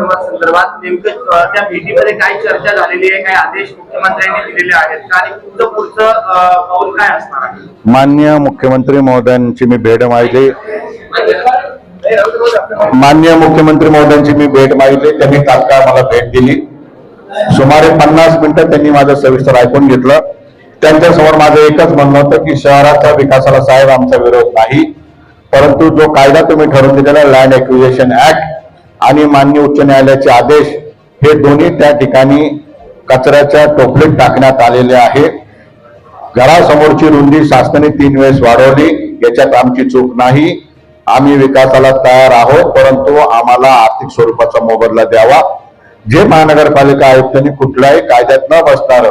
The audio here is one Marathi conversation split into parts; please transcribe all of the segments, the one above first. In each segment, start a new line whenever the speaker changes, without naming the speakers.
संदर्भात नेमकं त्या भेटीमध्ये काय चर्चा झालेली आहे काय आदेश मुख्यमंत्र्यांनी दिलेले आहेत का आणि तुमचं पुढचं पाऊल काय असणार आहे?
मान्य मुख्यमंत्री महोदयांची मी भेट माहिती मान्य मुख्यमंत्री महोदयांची मी भेट मागितली. त्यांनी तात्काळ मला भेट दिली. सुमारे पन्नास मिनिटं त्यांनी माझं सविस्तर ऐकून घेतलं. त्यांच्यासमोर माझं एकच म्हणणं होतं की शहराच्या विकासाला साहेब आमचा विरोध नाही. परंतु जो कायदा तुम्ही ठरवून दिलेला लँड एक्विजिशन ऍक्ट आणि मान्य उच्च न्यायालयाचे आदेश हे दोन्ही त्या ठिकाणी कचऱ्याच्या टोपलीत टाकण्यात आलेले आहे घरासमोरची रुंदी शासनाने तीन वेळेस वाढवली. याच्यात आमची चूक नाही. आम्ही विकासाला तयार आहोत परंतु आम्हाला आर्थिक स्वरूपाचा मोबदला द्यावा. जे महानगरपालिका आयुक्तांनी कुठल्याही कायद्यात न बसणार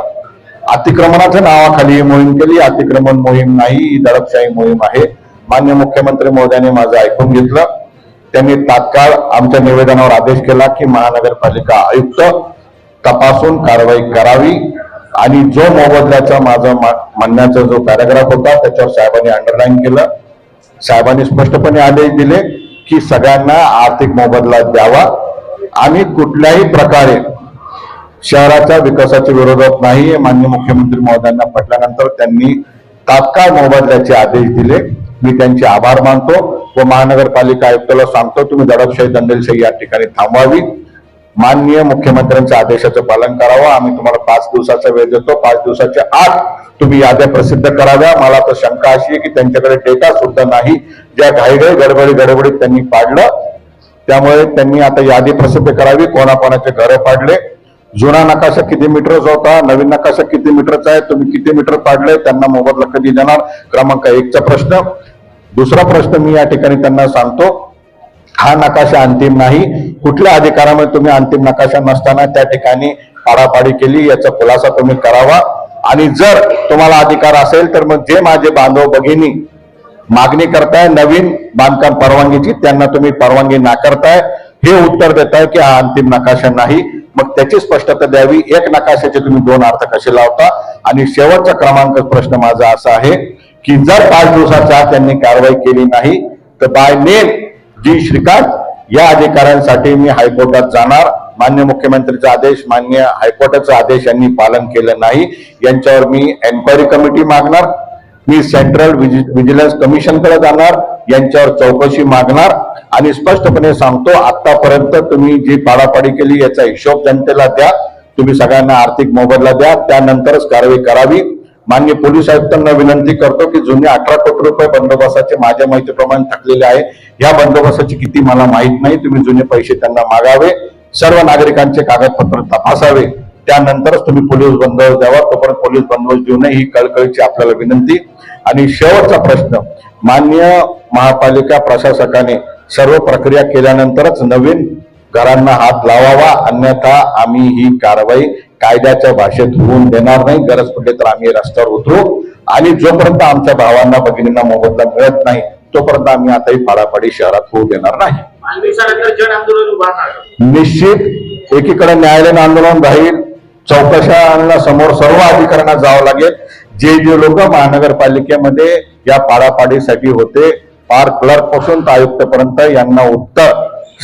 अतिक्रमणाच्या नावाखाली ही मोहीम केली. अतिक्रमण मोहीम नाही ही दडपशाही मोहीम आहे. मान्य मुख्यमंत्री महोदयाने माझं ऐकून घेतलं. त्यांनी तात्काळ आमच्या निवेदनावर आदेश केला की महानगरपालिका आयुक्त तपासून कारवाई करावी आणि जो मोबदल्याचा माझा म्हणण्याचा जो पॅराग्राफ होता त्याच्यावर साहेबांनी अंडरलाईन केलं. साहेबांनी स्पष्टपणे आदेश दिले की सगळ्यांना आर्थिक मोबदला द्यावा आणि कुठल्याही प्रकारे शहराच्या विकासाच्या विरोधात नाही हे मान्य मुख्यमंत्री महोदयांना पटल्यानंतर त्यांनी तात्काळ मोबदल्याचे आदेश दिले. मी त्यांचे आभार मानतो. व महानगरपालिका आयुक्ताला सांगतो तुम्ही दडपशाही दंडेलशाही या ठिकाणी थांबवावी माननीय मुख्यमंत्र्यांच्या आदेशाचं पालन करावं. आम्ही तुम्हाला पाच दिवसाचा वेळ देतो. पाच दिवसाच्या आत तुम्ही याद्या प्रसिद्ध कराव्या. मला तर शंका अशी आहे की त्यांच्याकडे डेटा सुद्धा नाही. ज्या घाईघाई गडबडी गडबडीत त्यांनी पाडलं त्यामुळे त्यांनी आता यादी प्रसिद्ध करावी. कोणाकोणाचे घरं पाडले. जुना नकाशा किती मीटरचा होता? नवीन नकाशा किती मीटरचा आहे? तुम्ही किती मीटर पाडले? त्यांना मोबदला कधी देणार? क्रमांक एकचा प्रश्न. दुसरा प्रश्न मी या ठिकाणी त्यांना सांगतो हा नकाशा अंतिम नाही. कुठल्या अधिकारामध्ये तुम्ही अंतिम नकाशा नसताना त्या ठिकाणी पाडापाडी केली याचा खुलासा तुम्ही करावा. आणि जर तुम्हाला अधिकार असेल तर मग जे माझे बांधव भगिनी मागणी करताय नवीन बांधकाम परवानगीची त्यांना तुम्ही परवानगी नाकारताय. हे उत्तर देताय की हा अंतिम नकाशा नाही. मग त्याची स्पष्टता द्यावी. एक नकाशाचे तुम्ही दोन अर्थ कसे लावता? आणि शेवटचा क्रमांक प्रश्न माझा असा आहे की जर पाच दिवसाच्या आत त्यांनी कारवाई केली नाही तर बाय नेम जी श्रीकांत या अधिकाऱ्यांसाठी मी हायकोर्टात जाणार. मान्य मुख्यमंत्रीचा आदेश मान्य हायकोर्टाचा आदेश यांनी पालन केलं नाही. यांच्यावर मी एन्क्वायरी कमिटी मागणार. मी सेंट्रल व्हिजिलन्स कमिशनकडे जाणार. यांच्यावर चौकशी मागणार. आणि स्पष्टपणे सांगतो आतापर्यंत तुम्ही जी पाडापाडी केली याचा हिशोब जनतेला द्या. तुम्ही सगळ्यांना आर्थिक मोबदला द्या. त्यानंतरच कारवाई करावी. मान्य पोलीस आयुक्तांना विनंती करतो की जुने अठरा कोटी रुपये बंदोबस्ताचे माझ्या माहितीप्रमाणे थकलेले आहे. या बंदोबस्ताची किती मला माहीत नाही. तुम्ही जुने पैसे त्यांना मागावे. सर्व नागरिकांचे कागदपत्र तपासावे. त्यानंतरच तुम्ही पोलीस बंदोबस्त द्यावा. तोपर्यंत पोलीस बंदोबस्त देऊ नये. ही कळकळीची आपल्याला विनंती. आणि शेवटचा प्रश्न. मान्य महापालिका प्रशासकाने सर्व प्रक्रिया केल्यानंतरच नवीन घरांना हात लावावा. अन्यथा आम्ही ही कारवाई कायद्याच्या भाषेत होऊन देणार नाही. गरज पडली तर आम्ही रस्त्यावर उतरू. आणि जोपर्यंत आमच्या भावांना भगिनींना मोबदला मिळत नाही तोपर्यंत आम्ही आताही फाडाफाडी शहरात होऊ देणार नाही. निश्चित एकीकडे न्यायालयीन आंदोलन राहील. चौकशांना समोर सर्व अधिकाऱ्यांना जावं लागेल. जे जे लोक महानगरपालिकेमध्ये या पाडापाडीसाठी होते पार क्लर्कपासून तर आयुक्तपर्यंत यांना उत्तर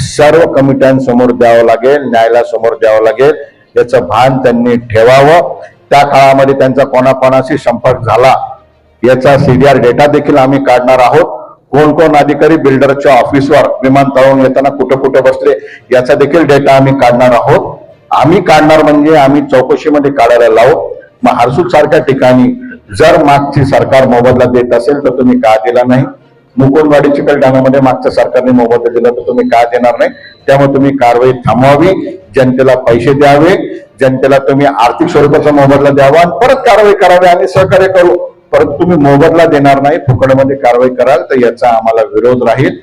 सर्व कमिट्यांसमोर द्यावं लागेल न्यायालयासमोर द्यावं लागेल. याचं भान त्यांनी ठेवावं. त्या काळामध्ये त्यांचा कोणाकोणाशी संपर्क झाला याचा सीडीआर डेटा देखील आम्ही काढणार आहोत. कोण कोण अधिकारी बिल्डरच्या ऑफिसवर विमानतळावरून येताना कुठं कुठं बसले याचा देखील डेटा आम्ही काढणार आहोत. आम्ही काढणार म्हणजे आम्ही चौकशीमध्ये काढायला लावू. मग हरसूद सारख्या ठिकाणी जर मागची सरकार मोबदला देत असेल तर तुम्ही का दिला नाही? मुकुंदवाडी चिकलठाण्यामध्ये मागच्या सरकारने मोबदला दिला तर तुम्ही का देणार नाही? त्यामुळे तुम्ही कारवाई थांबवावी जनतेला पैसे द्यावे जनतेला तुम्ही आर्थिक स्वरूपाचा मोबदला द्यावा आणि परत कारवाई करावी आणि सहकार्य करू. परंतु तुम्ही मोबदला देणार नाही फुकटमध्ये कारवाई कराल तर याचा आम्हाला विरोध राहील.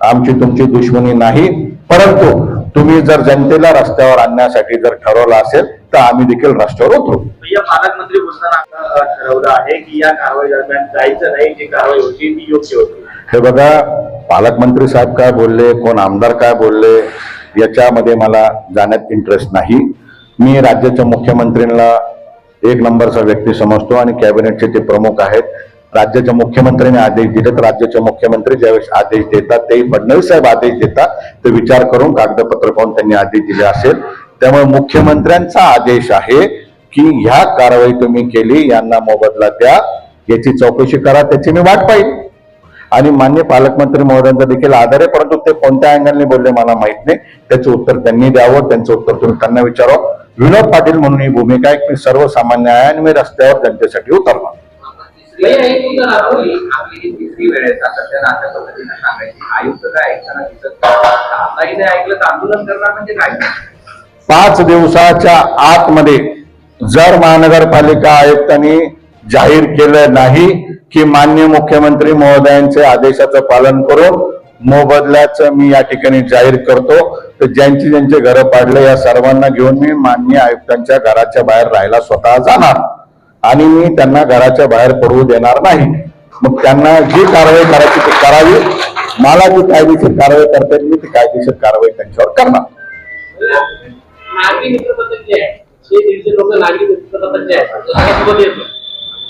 आमची तुमची दुश्मनी नाही. परंतु तुम्ही जर जनतेला रस्त्यावर आणण्यासाठी जर ठरवलं असेल तर आम्ही देखील रस्त्यावर उतरू.
या पालकमंत्री ठरवलं आहे की या कारवाई दरम्यान जायचं नाही जी कारवाई होती ती योग्य होती.
हे बघा पालकमंत्री साहेब काय बोलले कोण आमदार काय बोलले याच्यामध्ये मला जाण्यात इंटरेस्ट नाही. मी राज्याच्या मुख्यमंत्र्यांना एक नंबरचा व्यक्ती समजतो आणि कॅबिनेटचे ते प्रमुख आहेत. राज्याच्या मुख्यमंत्र्यांनी आदेश दिले तर राज्याचे मुख्यमंत्री ज्यावेळेस आदेश देतात ते फडणवीस साहेब आदेश देतात. ते विचार करून कागदपत्र पाहून त्यांनी आदेश दिले असेल. त्यामुळे मुख्यमंत्र्यांचा आदेश आहे की ह्या कारवाई तुम्ही केली यांना मोबदला द्या याची चौकशी करा त्याची मी वाट पाहिजे आणि मान्य पालकमंत्री महोदयांचा देखील आधार आहे परंतु ते कोणत्या अँगलने बोलले मला माहीत नाही. त्याचं उत्तर त्यांनी द्यावं त्यांचं उत्तर तुम्ही त्यांना विचारावं. विनोद पाटील म्हणून ही भूमिका आहे मी सर्वसामान्य आहे आणि मी रस्त्यावर जनतेसाठी उतरणार.
म्हणजे
पाच दिवसाच्या आतमध्ये जर महानगरपालिका आयुक्तांनी जाहीर केलं नाही की मान्य मुख्यमंत्री महोदयांचे आदेशाचं पालन करून मोबदल्याचं मी या ठिकाणी जाहीर करतो. तर ज्यांची ज्यांचे घरं पाडले या सर्वांना घेऊन मी मान्य आयुक्तांच्या घराच्या बाहेर राहायला स्वतः जाणार. आणि मी त्यांना घराच्या बाहेर पडवू देणार नाही. मग त्यांना जी कारवाई करायची ती करावी. मला जी कायदेशीर कारवाई करता येईल मी ती कायदेशीर कारवाई त्यांच्यावर करणार.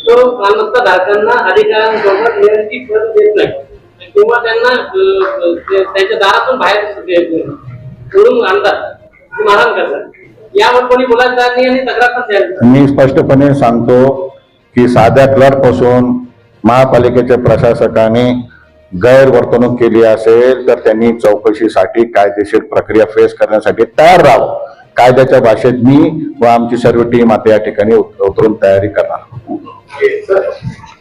ते तो मालमत्ता धारकांना अधिकाऱ्यांसोबत नियंत्रित पद देत नाही. किंवा त्यांना त्यांच्या दारातून बाहेर सोडून आणतात. मारण करतात. यावर कोणी बोलायचं आणि तक्रार पण द्यायला
मी स्पष्टपणे सांगतो की साध्या क्लर्कपासून महापालिकेच्या प्रशासकाने गैरवर्तणूक केली असेल तर त्यांनी चौकशीसाठी कायदेशीर प्रक्रिया फेस करण्यासाठी तयार राहावं. कायद्याच्या भाषेत मी व आमची सर्व टीम आता या ठिकाणी उतरून तयारी करणार
Exatamente.